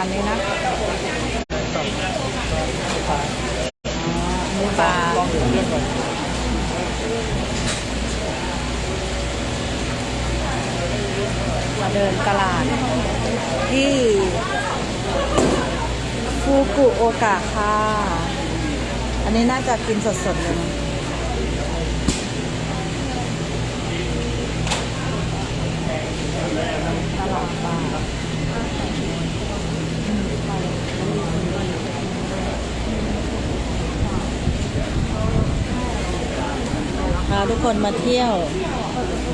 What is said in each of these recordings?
าณนี้นะต้องอ๋ออันนี้ปลาลองดูเรื่องก่อนมาเดินตลาด ที่ฟูกุโอกะค่ะ อันนี้น่าจะกินสดๆเลยนะตลาดปลาพาทุก คนมาเที่ยว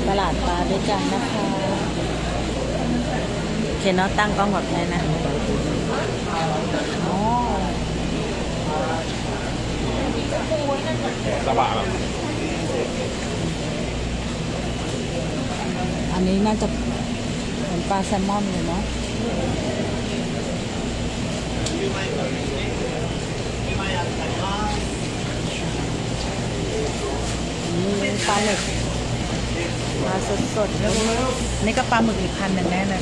ตลาดปลาด้วยกันนะคะเคเนาะตั้งกล้องแบบนี้นะสบายแบบอันนี้น่าจะเหมือนปลาแซลมอนเลยเนาะ ปลาหมึกปลาสดๆแล้วนี่ก็ปลาหมึกอีกพันหนึ่งแน่เลย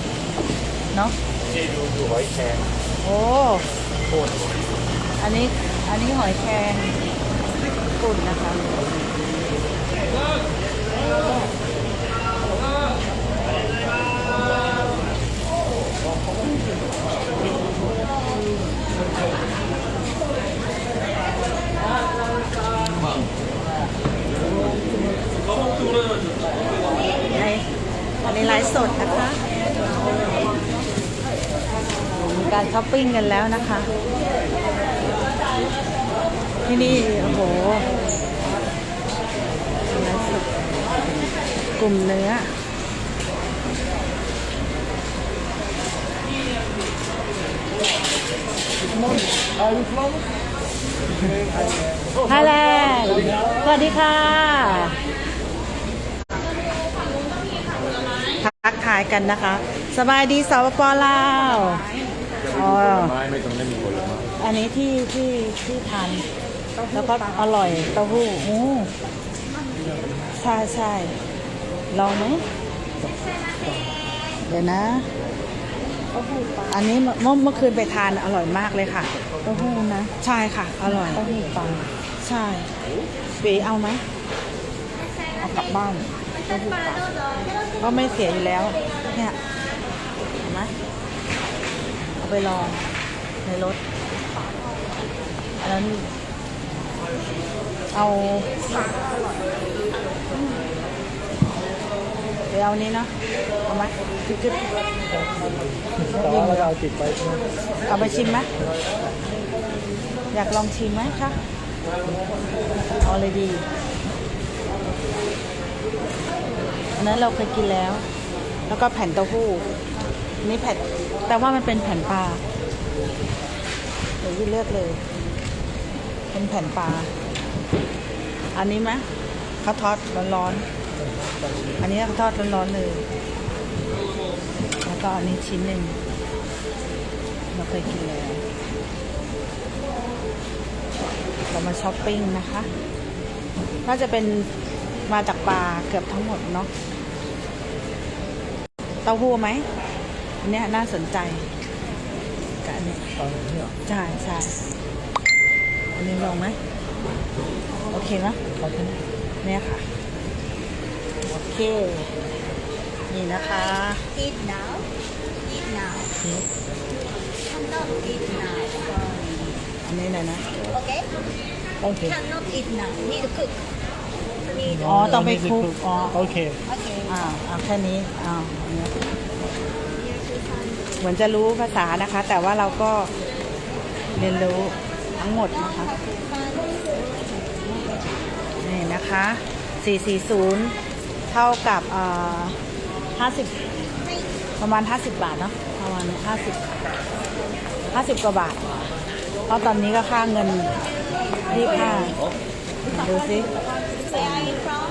เนาะที่ดูดูหอยแครงโอ้โคตรอันนี้อันนี้หอยแครงกุ่นนะคะ ใน อันนี้ไลฟ์สดนะคะ มีการช้อปปิ้งกันแล้วนะคะ ที่นี่ โอ้โหไลฟ์สดกลุ่มเนื้ออายุครบไทยแลนด์สวัสดีค่ะ ทักทายกันนะคะ สบายดีสปปลาวอ๋อไม้ไม่ต้องเล่นผลไม้อันนี้ที่ที่ที่ทานแล้วก็อร่อยเต้าหู้อู้ใช่ใช่ลองไหมเดี๋ยวนะ อันนี้เมื่อเมื่อคืนไปทานอร่อยมากเลยค่ะเต้าหู้นะ ใช่ค่ะ อร่อยเต้าหู้ปลาใช่ปีเอาไหมเอากลับบ้าน เต้าหู้ปลาก็ไม่เสียอยู่แล้ว เนี่ยเห็นไหมเอาไปลองในรถอันนั้นเอาเดี๋ยวเอานี้เนาะเอาไหมกึ๊ดแต่ว่าเราจะเอาติดไปเอาไปชิมไหมอยากลองชิมไหมคะเอาเลยดี นนั้นเราเคยกินแล้ว แล้วก็แผ่นเต้าหู้นนี่แผ่นแต่ว่ามันเป็นแผ่นปลาเดี๋ยวยี่เลือกเลย เป็นแผ่นปลาอันนี้ไหมข้าวทอดร้อนๆอันนี้ข้าวทอดร้อนๆเลยแล้วก็อันนี้ชิ้นหนึ่งเราเคยกินแล้วเรามาช้อปปิ้งนะคะน่าจะเป็นมาจากปลาเกือบทั้งหมดเนาะ เต้าหู้ไหมอันเนี้ยน่าสนใจกับอันเนี้ยตอนนี้เหรอใช่ใช่อันนี้ลองไหมโอเคไหมเขาที่นี่เนี่ยค่ะ โอเค นี่นะคะ Eat now. Eat now. Cannot eat now. อันนี้เลยนะ Okay? โอเค Cannot eat now. Need to cook. Need. อ๋อต้องไปคลุกอ๋อ โอเค Okay. อ่าเอาแค่นี้อ้าวอันเนี้ยเหมือนจะรู้ภาษานะคะ แต่ว่าเราก็เรียนรู้ทั้งหมดนะคะ นี่นะคะ 440 เท่ากับเอ่อ50 ประมาณ 50 บาทเนาะ ประมาณนี้50 50 กว่าบาท เพราะตอนนี้ก็ค่าเงิน25 ดูสิ Where are you from?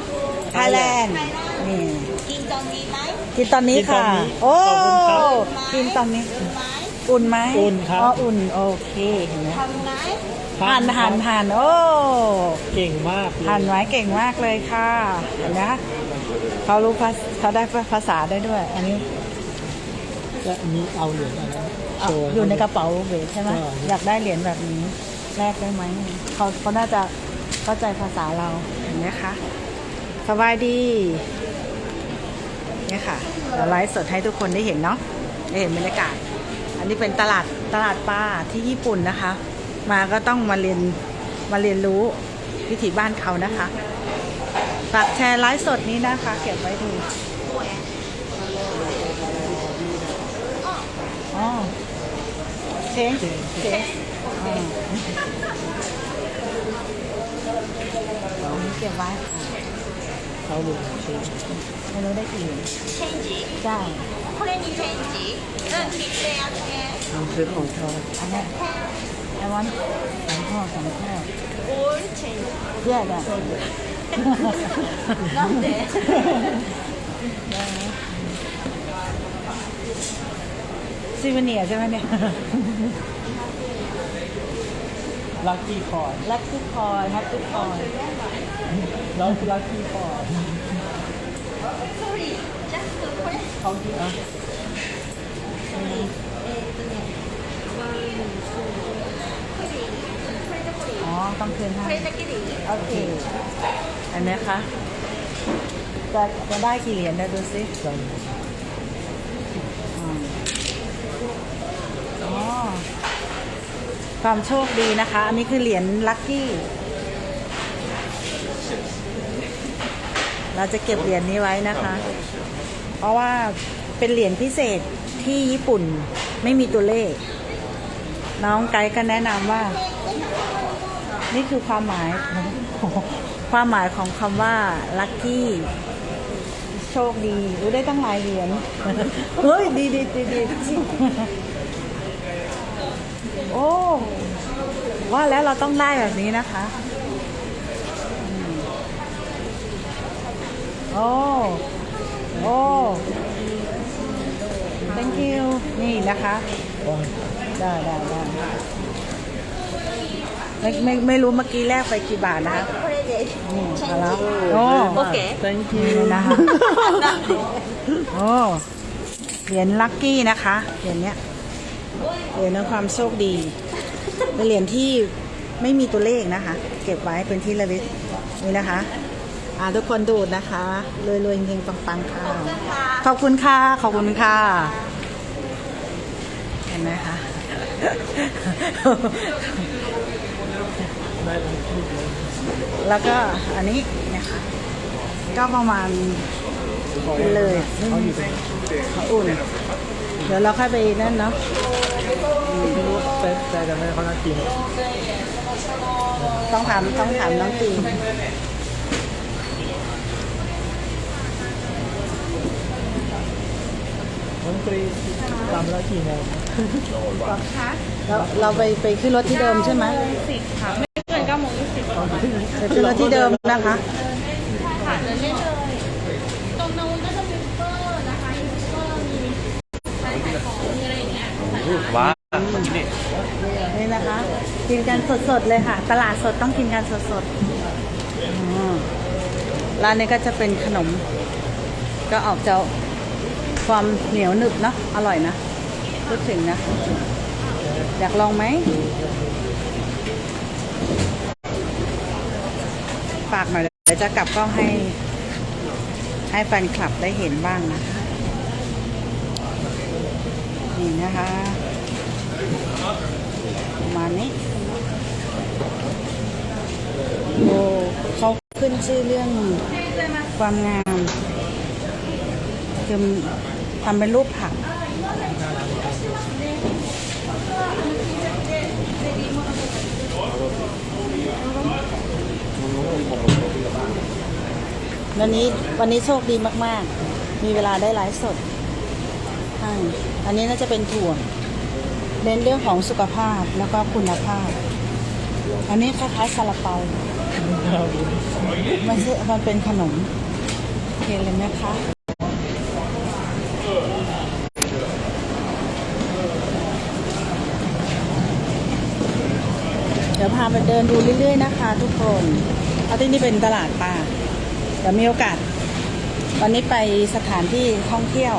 ไทยแลนด์นี่ กินตอนนี้ไหมกินตอนนี้ค่ะ กินตอนนี้โอ้ ขอบคุณครับกินตอนนี้ไหมอุ่นไหมอุ่นครับ อ๋อ อุ่น โอเคเห็นไหมทำไหมหั่นหั่นหั่นโอ้เก่งมากเลยหั่นไว้เก่งมากเลยค่ะเห็นไหมคะเขารู้ภาษเขาได้ภาษาได้ด้วย อันนี้ และอันนี้เอาเหรียญอะไรนะอโชว์ อยู่ในกระเป๋าเบสใช่ไหมใช่ อยากได้เหรียญแบบนี้แลกได้ไหมเขาเขาน่าจะ เข้าใจภาษาเราเห็นไหมคะสบายดีเนี่ยค่ะเราไลฟ์สดให้ทุกคนได้เห็นเนาะได้เห็นบรรยากาศ อันนี้เป็นตลาดตลาดปลาที่ญี่ปุ่นนะคะ มาก็ต้องมาเรียนมาเรียนรู้วิถีบ้านเขานะคะฝากแชร์ไลฟ์สดนี้นะคะ เก็บไว้ดูอ๋อเชงเชงอ๋ออันนี้เก็บไว้ค่ะ เขาลุงเชฟ ไม่รู้ได้กี่เหรียญ チェンジ ใช่ これにチェンジうん切ってやって น้ำซื้อของเขา อันเนี้ยไอ้วันสองข้อสองข้อ オールチェンジ แยกอ่ะ なんで ซิวเนียร์ใช่ไหมเนี่ย ลัคกี้คอร์ด ลักกี้คอยแฮปปี้คอย แล้วลัคกี้คอร์ด ソリージャストこれ เขาที่อ่ะ อ๋อ ต้องคืนให้ これだけでいい โอเค อันเนี้ยคะจะจะได้กี่เหรียญนะดูสิ จัง อืมอ๋อ ความโชคดีนะคะ อันนี้คือเหรียญลัคกี้ เราจะเก็บเหรียญนี้ไว้นะคะ เพราะว่าเป็นเหรียญพิเศษที่ญี่ปุ่นไม่มีตัวเลข น้องไกด์ก็แนะนำว่า นี่คือความหมายความหมายของคำว่าลัคกี้โชคดีรู้ได้ตั้งหลายเหรียญเฮ้ยดีดีดีดีโอ้ว่าแล้วเราต้องได้แบบนี้นะคะอืม โอ้ โอ้ thank you นี่นะคะ ว่า ได้ได้ได้ไม่ไม่ไม่รู้เมื่อกี้แลกไปกี่บาทนะคะ これでチ นี่ ェ มาแล้ว ンジ โอ้ オッケー thank นี่ you นะคะ なんで โอ้เหรียญลัคกี้นะคะเหรียญเนี้ยเหรียญของความโชคดี เป็นเหรียญที่ไม่มีตัวเลขนะคะ เก็บไว้เป็นที่ระลึกนี่นะคะ อ่าทุกคนดูดนะคะรวยรวยๆเฮงๆปังๆค่ะ ขอบคุณค่ะ ขอบคุณค่ะ เห็นไหมคะได้ลัคกี้เลยแล้วก็อันนี้นะคะ ก็ประมาณกินเลยเขาอยู่ตรงเขาอุ่น เดี๋ยวเราค่อยไปนั่นเนาะไม่รู้แต่แต่จะไม่เขาน่ากินต้องถามต้องถามน้องตี น้องตรีตามลัคกี้ไงเราเราไปไปขึ้นรถที่เดิมใช่ไหมสิบค่ะ ไม่เกินเก้าโมงยี่สิบไปขึ้นรถที่เดิมนะคะ ค่ะเดินเรื่อยๆตรงนู้นก็จะมีซูเปอร์นะคะยูทูบเบอร์มีร้านขายของมีอะไรอย่างเงี้ยว้านี่นะคะ กินกันสดๆเลยค่ะ ตลาดสดต้องกินกันสดๆอืมร้านนี้ก็จะเป็นขนม ก็ออกจะ ความเหนียวหนึบเนาะอร่อยนะพูดถึงนะ อยากลองไหม ฝากหน่อยเดี๋ยวจะกลับกล้องให้ ให้แฟนคลับได้เห็นบ้างนะคะนี่นะคะประมาณนี้โอ้เขาขึ้นชื่อเรื่องความงามคือ ทำเป็นรูปผัก วันนี้วันนี้โชคดีมาก ๆ มีเวลาได้ไลฟ์สดใช่อันนี้น่าจะเป็นถั่วเน้นเรื่องของสุขภาพแล้วก็คุณภาพ อันนี้คล้ายๆซาลาเปาไม่ใช่มันเป็นขนมโอเคเลยไหมคะ เดี๋ยวพาไปเดินดูเรื่อยๆนะคะ ทุกคนเพราะที่นี่เป็นตลาดปลาเดี๋ยวมีโอกาส วันนี้ไปสถานที่ท่องเที่ยว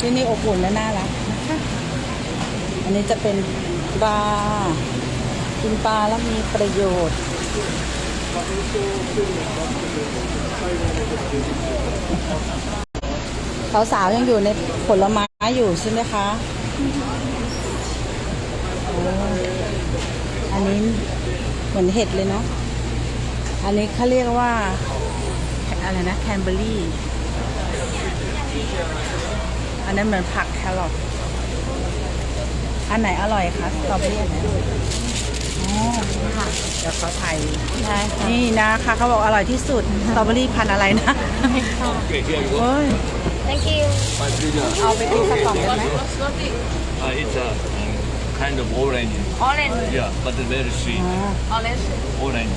ที่นี่อบอุ่นและน่ารักนะคะอันนี้จะเป็นบากินปลาแล้วมีประโยชน์สาวๆยังอยู่ในผลไม้อยู่ใช่ไหมคะ อ้อันนี้เหมือนเห็ดเลยเนาะ อันนี้เขาเรียกว่า อะไรนะแคนเบอรี่ อันนั้นเหมือนผักแครอท อันไหนอร่อยคะสตรอเบอรี่อันไหนอ๋อค่ะเดี๋ยวเขาถ่ายได้ค่ะนี่นะคะเขาบอกอร่อยที่สุดสตรอเบอรี่พันธุ์อะไรนะ Okay, here you go. โอ้ย thank you My pleasure. เอาไปกินสักกล่องได้ไหม Uh, it's a kind of orange. orange Yeah, but very sweet. อ๋อ orange Orange,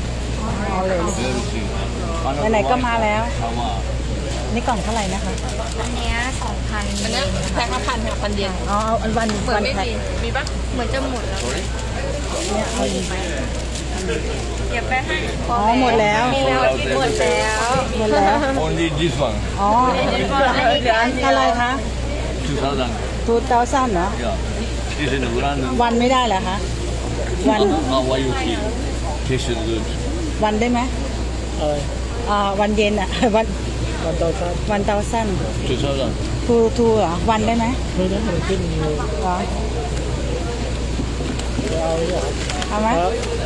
เอาเลย very sweet. ไหนๆก็มาแล้ว Sawa. นี่กล่องเท่าไหร่นะคะ อันเนี้ยสองพันอันเนี้ยแพ็คละพันค่ะพันเยนอ๋อเอาอันวันวันแพ็คมีปะเหมือนจะหมดแล้วเนี่ยเอาอีกเก็บไปให้อ๋อหมดแล้ว มีแล้วหมดแล้วหมดแล้ว Only this one, อ๋อเดี๋ยวอันเท่าไหร่คะ 2000. ทูเตาสั้นเหรอ Yeah. This is the brand new. วันไม่ได้เหรอคะ วัน Uh, what you see. Tastes good. วันได้ไหมอะไรอ่าวันเย็นอะ วันวันต่อสั้นวันเตาสั้น 2000. ทูทูเหรอ วันได้ไหมไม่ได้มันขึ้นเลยเหรอเอาเอาเอาไหม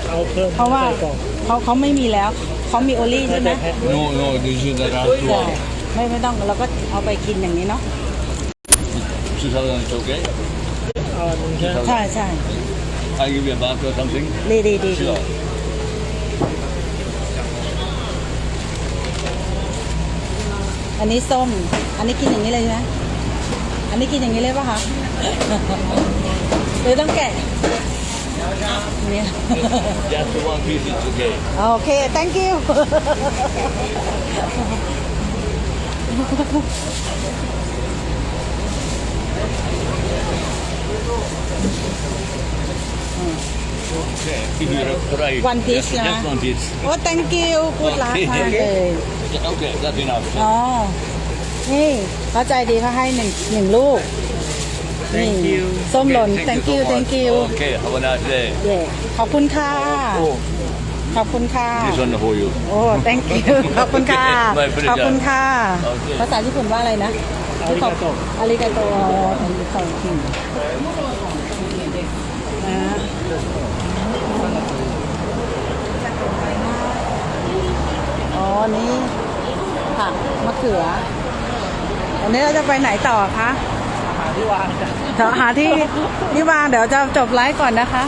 เอาเพิ่มเพราะว่าใส่กล่องเขาเขาไม่มีแล้ว เขามีโอลี่ใช่ไหมแต่แพ็ค No, no, this is the last ใช่ one. ไม่ไม่ต้องเราก็เอาไปกินอย่างนี้เนาะ2000 is okay. เอาอันนึงแค่ใช่ใช่ I give you a bath or something. ดีดีดีดี Sure. อันนี้ส้ม อันนี้กินอย่างนี้เลยใช่ไหมอันนี้กินอย่างนี้เลยป่ะคะหรือต้องแกะเนี่ย Just one piece is okay. โอเค thank you Okay. One piece, Just, yeah. just one piece. โอ้ thank you good luck มากเลย Okay, that's enough. อ๋อ นี่เข้าใจดีเขาให้หนึ่งหนึ่งลูก นี่ส้มหล่น thank you so thank much. you Okay, have a nice day. เย่ขอบคุณค่ะ Oh, ขอบคุณค่ะ this one for you. โอ้ thank you ขอบคุณค่ะ My pleasure. ขอบคุณค่ะโอเคภาษาญี่ปุ่นว่าอะไรนะ อาริกาโตอาริกาโตอาริกาโตนะอ๋อนี่ผักมะเขือ วันนี้เราจะไปไหนต่อคะ หาที่วางจ้ะเดี๋ยวหาที่ที่วางเดี๋ยวจะจบไลฟ์ก่อนนะคะ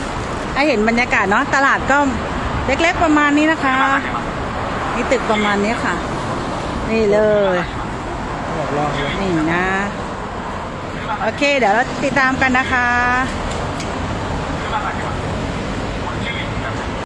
ให้เห็นบรรยากาศเนาะ ตลาดก็เล็กๆประมาณนี้นะคะ นี่ตึกประมาณนี้ค่ะ นี่เลยบอกลองเลย นี่นะ โอเค เดี๋ยวเราติดตามกันนะคะ